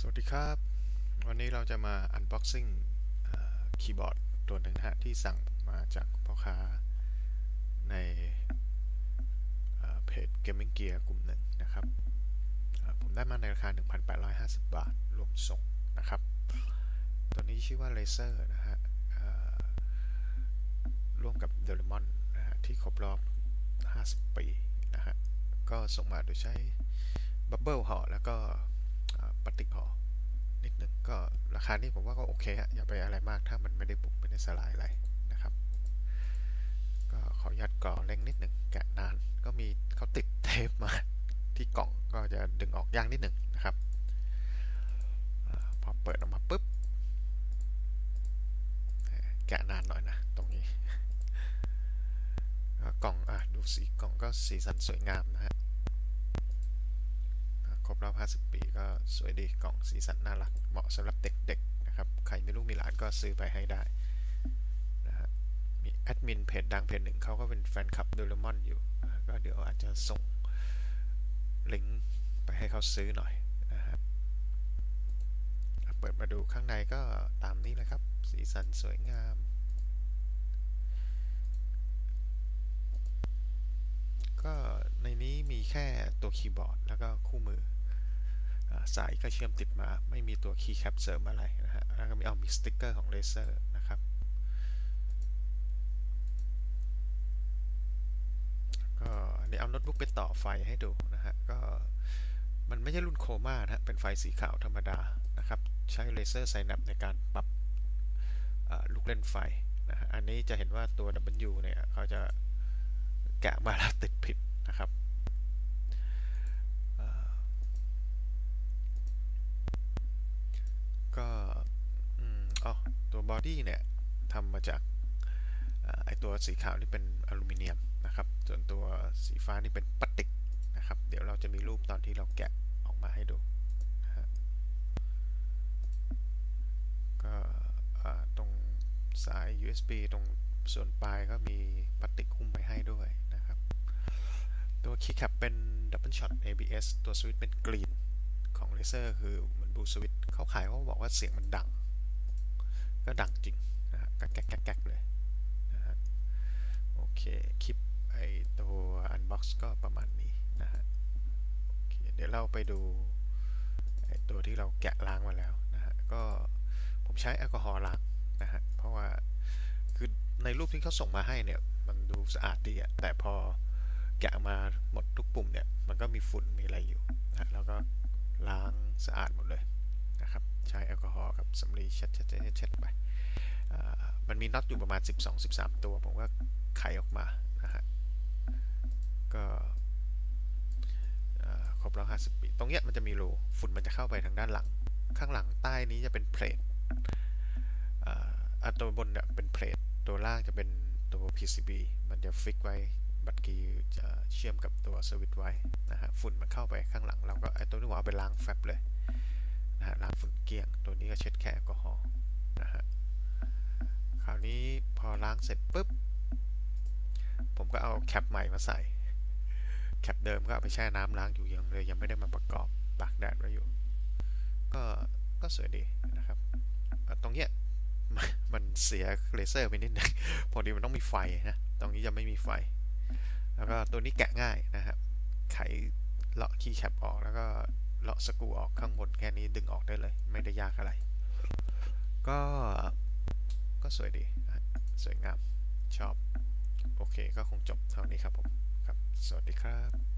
สวัสดีครับ วันนี้เราจะมา unboxing คีย์บอร์ดตัวหนึ่งนะฮะที่สั่งมาจากพ่อค้าในเอ่อเพจ Gaming Gear กลุ่มหนึ่งนะครับ ผมได้มาในราคา 1,850 บาท รวมส่งนะครับ ตัวนี้ชื่อว่า Laser นะฮะร่วมกับ d o r e m o n นะฮะที่ครบรอบ 50 ปีนะฮะก็ส่งมาโดยใช้บับเบิลห่อแล้วก็ ปฏิกห่อนิดหนึ่งก็ราคานี้ผมว่าก็โอเคฮะอย่าไปอะไรมากถ้ามันไม่ได้บุกไม่ได้สลายอะไรนะครับ ก็ขออนุญาตกรอเร่งนิดหนึ่งแกะนานก็มีเขาติดเทปมาที่กล่องก็จะดึงออกยากนิดหนึ่งนะครับพอเปิดออกมาปุ๊บแกะนานหน่อยนะตรงนี้กล่องอะดูสีกล่องก็สีสันสวยงามนะฮะ รบรอบ 50 ปีก็สวยดีกล่องสีสันน่ารัก เหมาะสำหรับเด็กๆนะครับ ใครมีลูกมีหลานก็ซื้อไปให้ได้นะฮะมีแอดมินเพจดังเพจหนึ่งเขาก็เป็นแฟนคลับโดเรมอนอยู่ ก็เดี๋ยวอาจจะส่งลิงก์ไปให้เขาซื้อหน่อยนะฮะเปิดมาดูข้างในก็ตามนี้เลยครับ สีสันสวยงามก็ในนี้มีแค่ตัวคีย์บอร์ดแล้วก็คู่มือ สายก็เชื่อมติดมาไม่มีตัวคีย์แคปเสริมอะไรนะฮะแล้วก็มีเอามีสติ๊กเกอร์ของเลเซอร์นะครับก็อันนี้เอาโน้ตบุ๊กไปต่อไฟให้ดูนะฮะก็มันไม่ใช่รุ่นโคม่านะฮะเป็นไฟสีขาวธรรมดานะครับใช้เลเซอร์ไซนับในการปรับลูกเล่นไฟนะฮะอันนี้จะเห็นว่าตัว W เนี่ยเขาจะแกะมาแล้วติดผิดนะครับเอ่อก็อืมอ๋อ ตัวบอดี้เนี่ยทำมาจากไอตัวสีขาวนี่เป็นอลูมิเนียมนะครับ ส่วนตัวสีฟ้านี่เป็นพลาสติกนะครับ เดี๋ยวเราจะมีรูปตอนที่เราแกะออกมาให้ดูนะฮะก็ตรงสาย USB ตรงส่วนปลายก็มีพลาสติกหุ้มไปให้ด้วยนะครับ ตัวคีย์แคปเป็น Double Shot ABS ตัวสวิตช์เป็นกรีนของเลเซอร์คือเหมือนบลูสวิตช์เขาขายเขาบอกว่าเสียงมันดัง ก็ดังจริงนะฮะแก๊กแก๊กแก๊กเลยนะฮะโอเคคลิปไอตัว Unbox ก็ประมาณนี้นะฮะโอเคเดี๋ยวเราไปดูไอตัวที่เราแกะล้างมาแล้วนะฮะก็ผมใช้แอลกอฮอล์ล้างนะฮะเพราะว่าคือในรูปที่เขาส่งมาให้เนี่ยมันดูสะอาดดีอะแต่พอแกะมาหมดทุกปุ่มเนี่ยมันก็มีฝุ่นมีอะไรอยู่นะแล้วก็ล้างสะอาดหมดเลยนะครับ ใช้แอลกอฮอล์กับสำลีเช็ดเช็ดเช็ดเช็ด มันมีน็อตอยู่ประมาณ 12-13 ตัว ผมก็ไขออกมานะฮะก็ครบรอบ50ปี ตรงเนี้ยมันจะมีรูฝุ่นมันจะเข้าไปทางด้านหลัง ข้างหลังใต้นี้จะเป็นเพลทอ่าอันตัวบนเนี่ยเป็นเพลทตัวล่างจะเป็นตัว PCB มันจะฟิกไว้ บัตรกีจะเชื่อมกับตัวสวิตช์ไว้นะฮะ ฝุ่นมันเข้าไปข้างหลัง เราก็ไอ้ตัวนี้ผมเอาไปล้างแฟบเลยนะฮะ ล้างฝุ่นเกลี้ยง ตัวนี้ก็เช็ดแค่แอลกอฮอล์นะฮะ ราวนี้พอล้างเสร็จปุ๊บ ผมก็เอาแคปใหม่มาใส่ แคปเดิมก็เอาไปแช่น้ำล้างอยู่ยังเลยยังไม่ได้มาประกอบตากแดดไว้อยู่ ก็ก็สวยดีนะครับ ตรงเนี้ยมันมันเสียเลเซอร์ไปนิดนึงพอดีมันต้องมีไฟนะ ตรงนี้จะไม่มีไฟ แล้วก็ตัวนี้แกะง่ายนะครับ ไขเลาะคีย์แคปออกแล้วก็เลาะสกูออกข้างบนแค่นี้ดึงออกได้เลย ไม่ได้ยากอะไร ก็ ก็สวยดี สวยงาม ชอบ โอเค ก็คงจบเท่านี้ครับผม ครับ สวัสดีครับ